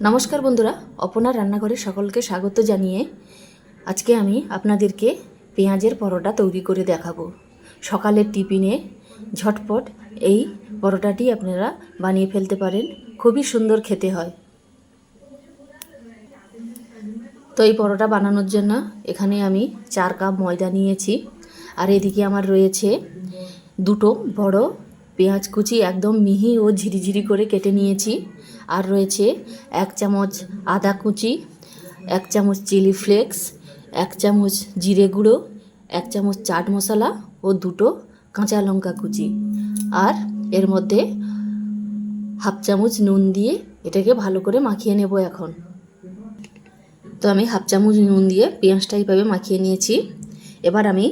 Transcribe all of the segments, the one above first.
নমস্কার বন্ধুরা অপনা রান্নাঘরে সকলকে স্বাগত জানিয়ে আজকে আমি আপনাদেরকে পেঁয়াজের পরোটা তৈরি করে দেখাবো। সকালের টিফিনে ঝটপট এই পরোটাটি আপনারা বানিয়ে ফেলতে পারেন, খুবই সুন্দর খেতে হয়। তো এই পরোটা বানানোর জন্য এখানে আমি চার কাপ ময়দা নিয়েছি, আর এদিকে আমার রয়েছে দুটো বড় পেঁয়াজ কুচি একদম মিহি ও ঝিরিঝিরি করে কেটে নিয়েছি। আর রয়েছে এক চামচ আদা কুচি, এক চামচ চিলি ফ্লেক্স, এক চামচ জিরে গুঁড়ো, এক চামচ চাট মশলা ও দুটো কাঁচা লঙ্কা কুচি। আর এর মধ্যে হাফ চামচ নুন দিয়ে এটাকে ভালো করে মাখিয়ে নেব এখন। তো আমি হাফ চামচ নুন দিয়ে পেঁয়াজটা এইভাবে মাখিয়ে নিয়েছি। এবার আমি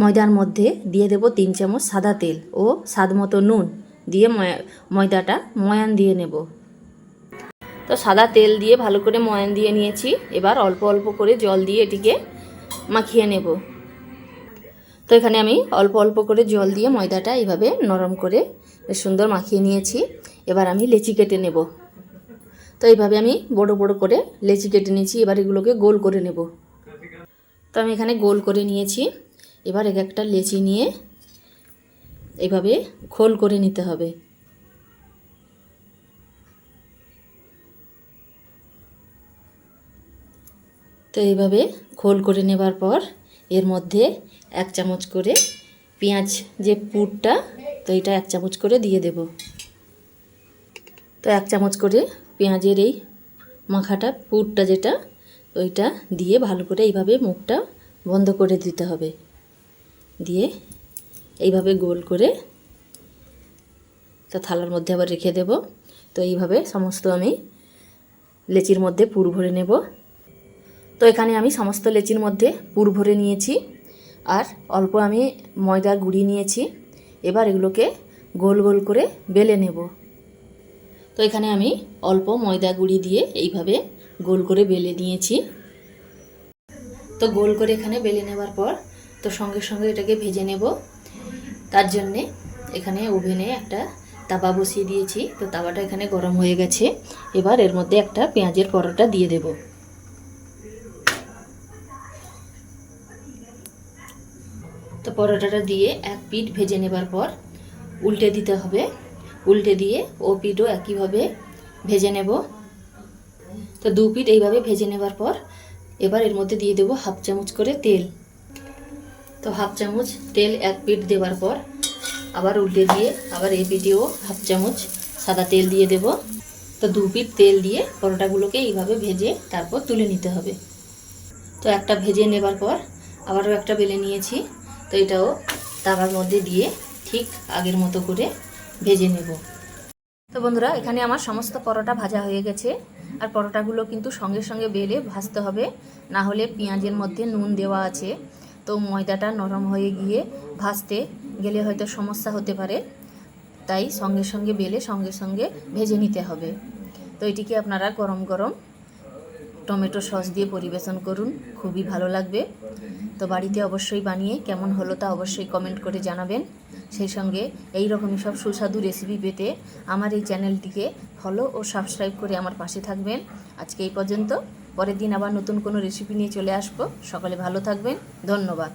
ময়দার মধ্যে দিয়ে দেব তিন চামচ সাদা তেল ও স্বাদ মতো নুন দিয়ে ময়দাটা ময়ান দিয়ে নেব। তো সাদা তেল দিয়ে ভালো করে ময়ান দিয়ে নিয়েছি। এবার অল্প অল্প করে জল দিয়ে এটিকে মাখিয়ে নেব। তো এখানে আমি অল্প অল্প করে জল দিয়ে ময়দাটা এইভাবে নরম করে বেশ সুন্দর মাখিয়ে নিয়েছি। এবার আমি লেচি কেটে নেব। তো এইভাবে আমি বড় বড় করে লেচি কেটে নিয়েছি। এবার এগুলোকে গোল করে নেব। তো আমি এখানে গোল করে নিয়েছি। এবার এক একটা লেচি নিয়ে এভাবে খোল করে নিতে হবে। তো এইভাবে খোল করে নেবার পর এর মধ্যে এক চামচ করে পেঁয়াজ যে পুরটা, তো এটা এক চামচ করে দিয়ে দেব। তো এক চামচ করে পেঁয়াজের এই মাখাটা, পুরটা যেটা, ওইটা দিয়ে ভালো করে এইভাবে মুখটা বন্ধ করে দিতে হবে। দিয়ে এইভাবে গোল করে তা থালার মধ্যে আবার রেখে দেব। তো এইভাবে সমস্ত আমি লেচির মধ্যে পুর ভরে নেব। তো এখানে আমি সমস্ত লেচির মধ্যে পুর ভরে নিয়েছি আর অল্প আমি ময়দা গুঁড়ি নিয়েছি। এবার এগুলোকে গোল গোল করে বেলে নেব। তো এখানে আমি অল্প ময়দা গুঁড়ি দিয়ে এইভাবে গোল করে বেলে নিয়েছি। তো গোল করে এখানে বেলে নেবার পর তো সঙ্গে সঙ্গে এটাকে ভেজে নেব। তার জন্যে এখানে ওভেনে একটা তাবা বসিয়ে দিয়েছি। তো তাওয়াটা এখানে গরম হয়ে গেছে। এবার এর মধ্যে একটা পেঁয়াজের পরোটা দিয়ে দেব। তো পরোটাটা দিয়ে এক পিঠ ভেজে নেবার পর উল্টে দিতে হবে। উল্টে দিয়ে ও পিঠও একইভাবে ভেজে নেব। তো দু পিঠ এইভাবে ভেজে নেবার পর এবার এর মধ্যে দিয়ে দেবো হাফ চামচ করে তেল। তো হাফ চামচ তেল এক পিঠ দেওয়ার পর আবার উল্টে দিয়ে আবার এই পিঠেও হাফ চামচ সাদা তেল দিয়ে দেব। তো দু পিঠ তেল দিয়ে পরোটাগুলোকে এইভাবে ভেজে তারপর তুলে নিতে হবে। তো একটা ভেজে নেবার পর আবারও একটা বেলে নিয়েছি। তো এটাও তাওয়ার মধ্যে দিয়ে ঠিক আগের মতো করে ভেজে নেব। তো বন্ধুরা, এখানে আমার সমস্ত পরোটা ভাজা হয়ে গেছে। আর পরোটাগুলো কিন্তু সঙ্গে সঙ্গে বেলে ভাজতে হবে। না হলে পেঁয়াজের মধ্যে নুন দেওয়া আছে। তো ময়দাটা নরম হয়ে গিয়ে ভাজতে গেলে হয়তো সমস্যা হতে পারে। তাই সঙ্গে সঙ্গে বেলে সঙ্গে সঙ্গে ভেজে নিতে হবে। তো এটিকে আপনারা গরম গরম টমেটো সস দিয়ে পরিবেশন করুন। খুবই ভালো লাগবে। তো বাড়িতে অবশ্যই বানিয়ে কেমন হলো তা অবশ্যই কমেন্ট করে জানাবেন। সেই সঙ্গে এই রকমই সব সুস্বাদু রেসিপি পেতে আমার এই চ্যানেলটিকে ফলো ও সাবস্ক্রাইব করে আমার পাশে থাকবেন। আজকে এই পর্যন্ত। পরের দিন আবার নতুন কোনো রেসিপি নিয়ে চলে আসব। সকলে ভালো থাকবেন। ধন্যবাদ।